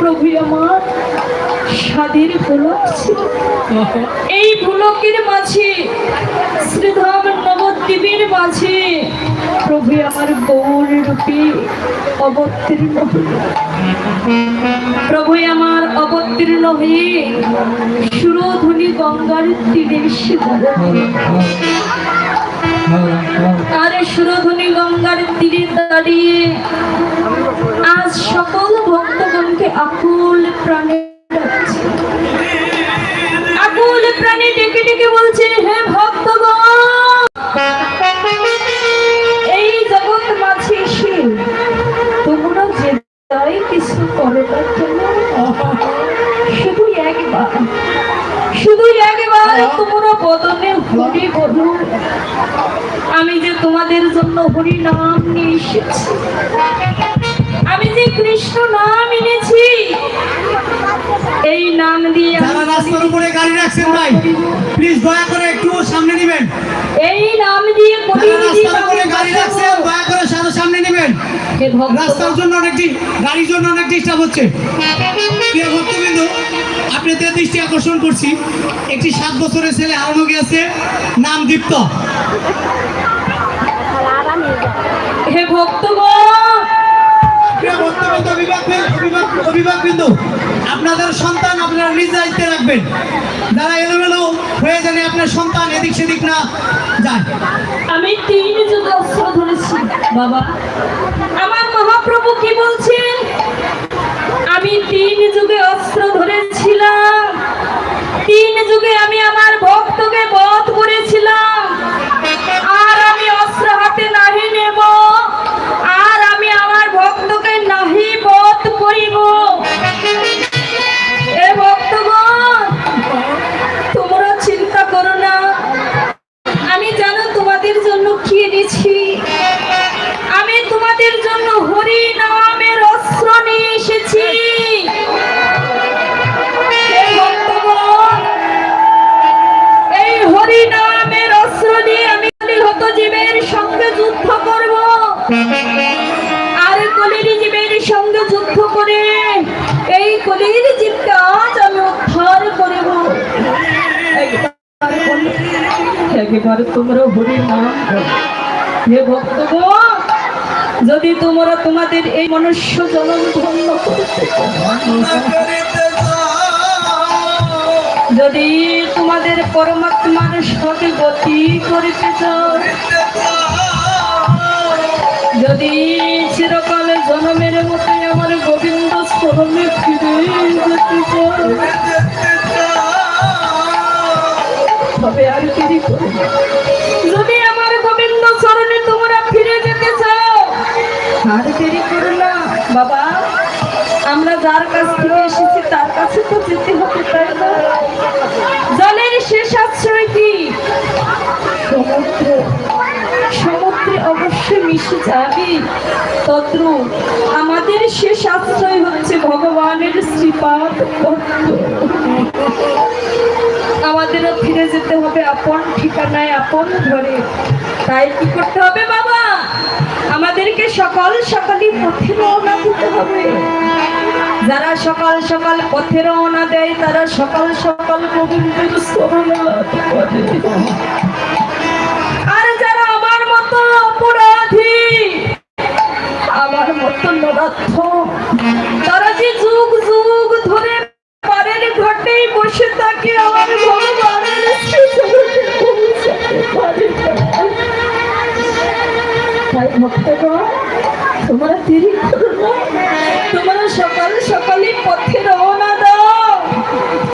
প্রভু আমার স্বাদের ছিল। এই পুলকের মাঝে, শ্রীধাম নবদ্বীপের মাঝে, প্রভু আমার গৌর রূপে অবতীর্ণ প্রভু আমার অবতীর্ণ হয়ে সুরধ্বনি গঙ্গার তীরে এসে আকুল প্রাণে আকুল প্রাণে ডেকে ডেকে বলছে, হে ভক্তগণ, এই জগৎ মাঝে এসে তোমরা যে যাই কিছু করে না কেন শুধু একবার শুধু একবার তোমরা বদনে হরি বলো। আমি যে তোমাদের জন্য হরি নাম নিয়ে এসেছি। আমি যে কৃষ্ণ নাম এনেছি এই নাম দিয়ে যারা রাস্তার উপরে গাড়ি রাখছেন ভাই প্লিজ দয়া করে একটু সামনে নেবেন। এই নাম দিয়ে যারা রাস্তার উপরে গাড়ি রাখছেন দয়া করে সাথে সামনে নেবেন। রাস্তার জন্য অনেক গাড়ির জন্য অনেক ডিস্টার্ব হচ্ছে। প্রিয় ভক্তবৃন্দ আপনাদের দৃষ্টি আকর্ষণ করছি। একটি সাত বছরের ছেলে হারানো গেছে নাম দীপ্ত। হে ভক্তগণ অভিভাবকবৃন্দ আপনাদের সন্তান আপনারা নিজ দায়িত্বে রাখবেন। যারা এলোমেলো হয়ে জানে আপনার সন্তান এদিক সেদিক না যায়। আমি তিন যুগ ধরেছি বাবা। আমার মহাপ্রভু কি বলছেন তোমাদের দিছি আমি তোমাদের জন্য হরি নামের অস্ত্র নিয়ে এসেছি। এই হরি নামের অস্ত্র দিয়ে আমি হত জীবের সঙ্গে যুদ্ধ একবার তোমরা হরি নাম হে ভক্তগণ, যদি তোমরা তোমাদের এই মনুষ্য জনম ধন্য যদি তোমাদের পরমাত্মার সঙ্গে গতি করিতে চাও, যদি চিরকালে জনমের মতো আমার গোবিন্দ স্মরণে ফিরে যেতে চাও তবে আর না। যদি আমার গোবিন্দ চরণে তোমরা ফিরে যেতে চাও আর দেরি করো না। বাবা, আমরা যার কাছ থেকে এসেছি, তার কাছে তো যেতে হবে, তাই না? জলের শেষ আশ্রয় কি? সমুদ্র। সমুদ্রে অবশ্যই মিশে যাবি। তদ্রু আমাদের শেষ আশ্রয় হচ্ছে ভগবানের শ্রীপাদ আমাদেরও ফিরে যেতে হবে আপন ঠিকানায়, আপন ঘরে। তাই কি করতে হবে বাবা? আমাদেরকে সকাল সকালই পথে রওনা দিতে হবে। যারা সকাল সকাল পথে রওনা দেয়, তারা সকাল সকাল গোবিন্দের ঘাটেই বসে থাকে আমার ভগবানের শ্রীচরণে পৌঁছাতে পারে না। তাই ভক্তগণ, তোমরা দেরি করো তোমরা সকাল সকালে পথে রওনা